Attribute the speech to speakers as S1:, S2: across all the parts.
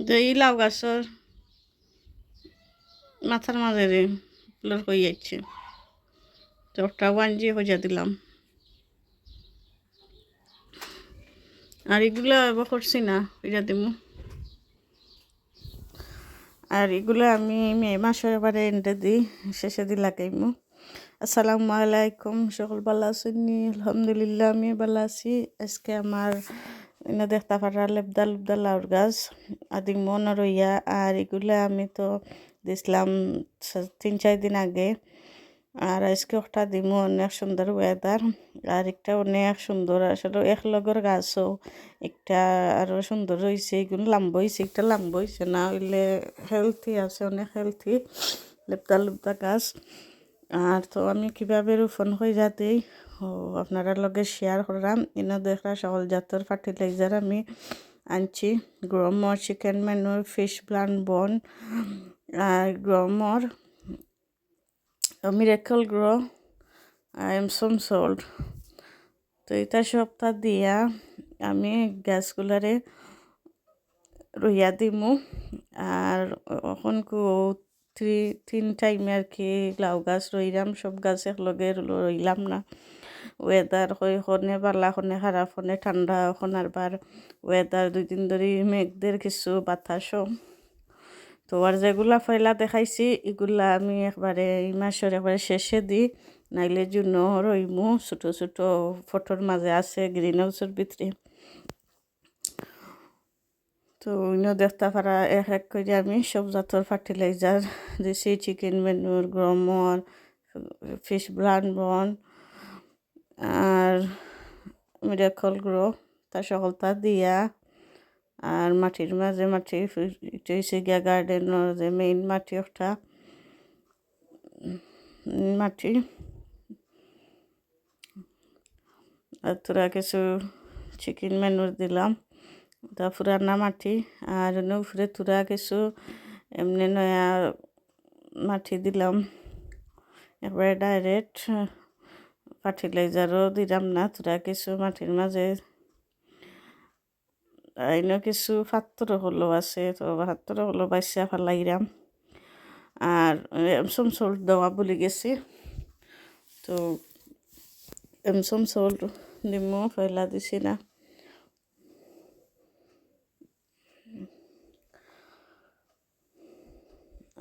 S1: যে ই লাউ গাছর মাথার মাঝে রে হয়ে যাচ্ছে, তো একটা ওয়ানজি হইয়া দিলাম। আর এগুলো এবার করছি না, হইয়া দিমু। আর এগুলো আমি মে মাসের এবারে এন্ডে দিই, শেষে দি লাগাইমু। আসসালামু আলাইকুম, সকল ভালো আছেন আলহামদুলিল্লাহ আমি ভালো আছি। আজকে আমার এনে দেখতে পারা লেবদা লেবদা লাউর গাছ আদি মন রইয়া আর এগুলো আমি তো দিছিলাম তিন চার দিন আগে আর আজকে একটা দিমু অনেক সুন্দর ওয়েদার আর একটা অনেক সুন্দর আসলে এক লগর গাছও একটা আরও সুন্দর হয়েছে এগুলো লাম্বা হয়েছে একটা লাম্বা হয়েছে না হইলে হেলথি আছে অনেক হেলথি লেপদা লেপদা গাছ আর তো আমি কীভাবে রোপণ হয়ে যাতেই ও আপনারা লগে শেয়ার করলাম। ইনো দেখা সকল জাতের ফার্টিলাইজার আমি আনছি। Gromor chicken manure fish plan bone আর গ্রোমর মিরাকল গ্রো এমসম সোল্ড তো এটা সপ্তাহ দিয়া আমি গ্যাসগুলারে রইয়া দিমু। আর এখন থ্রি, তিন টাইমে আর কি লাউ গাছ রইলাম, সব গাছ একলগে রইলাম না। ওয়েদার হয় হনে বালা হনে খারাপ হনে ঠান্ডা এখন আরবার ওয়েদার দুই দিন ধরে মেঘদের কিছু বাতাসও। তো আর যেগুলা ফয়লা দেখাইছি, এগুলা আমি একবারে এই মাসের একবারে শেষে দিই, নাইলে জন্য রইমু, ছোটো ছোটো ফটোর মাঝে আছে গ্রিন হাউসের ভিতরে। তো অন্য দেখতে পারা এক এক করে আমি সব জাতর ফার্টিলাইজার দিছি চিকেন মেনুর গ্রমর ফিশ ব্লান বন আর মিরাকল গ্রো তা সকলটা দিয়া। আর মাটির মাঝে মাটি হচ্ছে গিয়া গার্ডেনের যে মেইন মাটি একটা। মাটি। আর তোরা কিছু চিকেন মেনুর দিলাম, তা পুরানা মাটি। আর উপরে তোরা কিছু এমনি নয়া মাটি দিলাম। একবারে ডাইরেক্ট ফার্টিলাইজারও দিলাম না, তোরা কিছু মাটির মাঝে আইন কিছু ফাত্তর হলো আছে, তো ফাত্তর হলো বাইসা ফালাইরাম। আর এমসম সোল দেওয়া বলে গেছি, তো এমসম সোল নিমো ফেলা দিছি না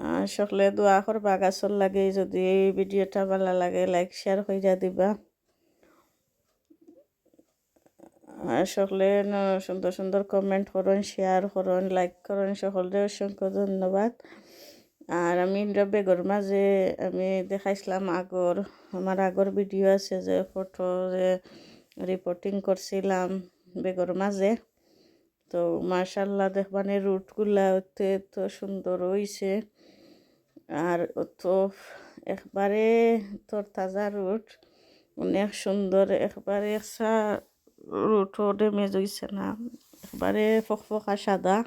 S1: আর সকলে দোয়া করবা, গাছর লাগে, যদি এই ভিডিওটা ভালো লাগে লাইক শেয়ার হয়ে যা দিবা সকলে সুন্দর সুন্দর কমেন্ট করুন শেয়ার করুন লাইক করুন সকলে অসংখ্য ধন্যবাদ। আর আমি বেগর মাঝে আমি দেখাইছিলাম আগর, আমার আগর ভিডিও আছে যে ফটো যে রিপোর্টিং করছিলাম বেগর মাঝে। তো মার্শাল্লাহ দেখবানে রুটগুলা তো সুন্দর হয়েছে আর তো একবারে তোর তাজা রুট। অনেক সুন্দর, একবারে রুটও ড্যামেজ হয়েছে না, একবারে ফকফকা সাদা।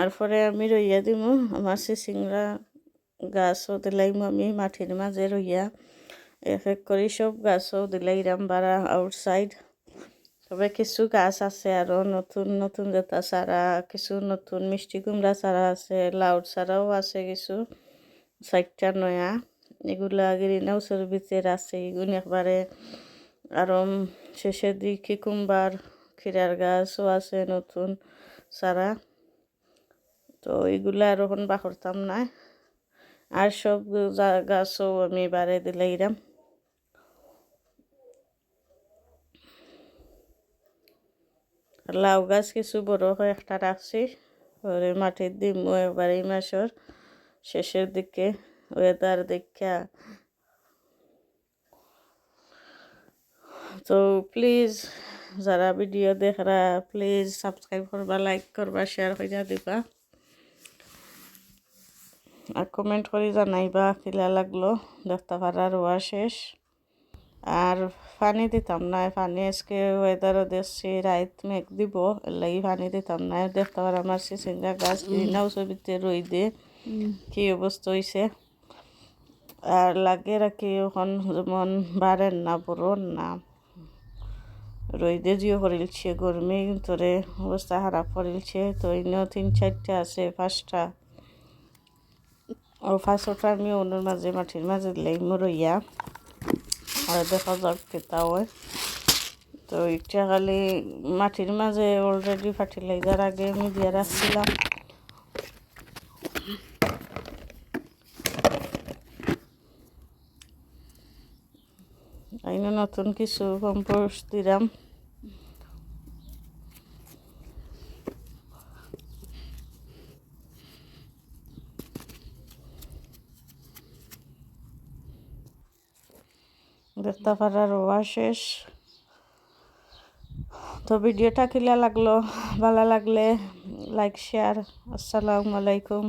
S1: আর পরে আমি রইয়া দিমু, আমার সিংড়া গাছও দিলাইম আমি মাটির মাঝে রইয়া। এক এক করে সব গাছও দিলাইরাম বারা আউটসাইড তবে কিছু গাছ আছে আরও নতুন নতুন যেটা চারা, কিছু নতুন মিষ্টি কুমড়া চারা আছে লাউড চারাও আছে কিছু, চারটা নয়া। এগুলা গ্রিন হাউসের ভিতরে আছে এগুলো একবারে আরও শেষের দিকে কুম্বার খিরার গাছও আছে নতুন চারা। তো এগুলো আর এখন বাকরতাম না। আর সব গাছও আমি বারে দিলে লাউ গাছ কিছু বড় হয় একটা রাখছি। ওরে মাটির দিম একবার এই মাসের শেষের দিকে। ওয়েদার দেখা। তো প্লিজ যারা ভিডিও দেখরা প্লিজ সাবস্ক্রাইব করবা লাইক করবা শেয়ার করে দিবা। আর কমেন্ট করে জানাইবা, কিলা লাগল দেখতে পারার রোয়া শেষ। আর পানি দিতাম না পানি আজকে ওয়েদারও দেখছি রাইত মেঘ দিব লাগি পানি দিতাম না। দেখতে পার আমার সিসিঙ্গা গাছ গ্রিন ভিতরে রই দে কি অবস্থা হয়েছে আর লাগে রাখি এখন যেমন বাড়েন না বড়ন না। রইদে জিও করিলছে গরমে তোরে অবস্থা খারাপ করিলছে তো ইনেও তিন চারটা আছে পাঁচটা। ও পাঁচটা আমি ওনার মাঝে মাটির মাঝে লাইমো রইয়া। আর দেখা যাক কেতা হয়। তো ইচ্ছা খালি মাটির মাঝে অলরেডি ফার্টিলাইজার আগে আমি দিয়ে রাখছিলাম। নতুন কিছু কম্পোস্ট দিলাম। দেখতে পারার রোয়া শেষ। তো ভিডিওটা কিলা লাগল? ভালো লাগলে লাইক শেয়ার আসসালামু আলাইকুম।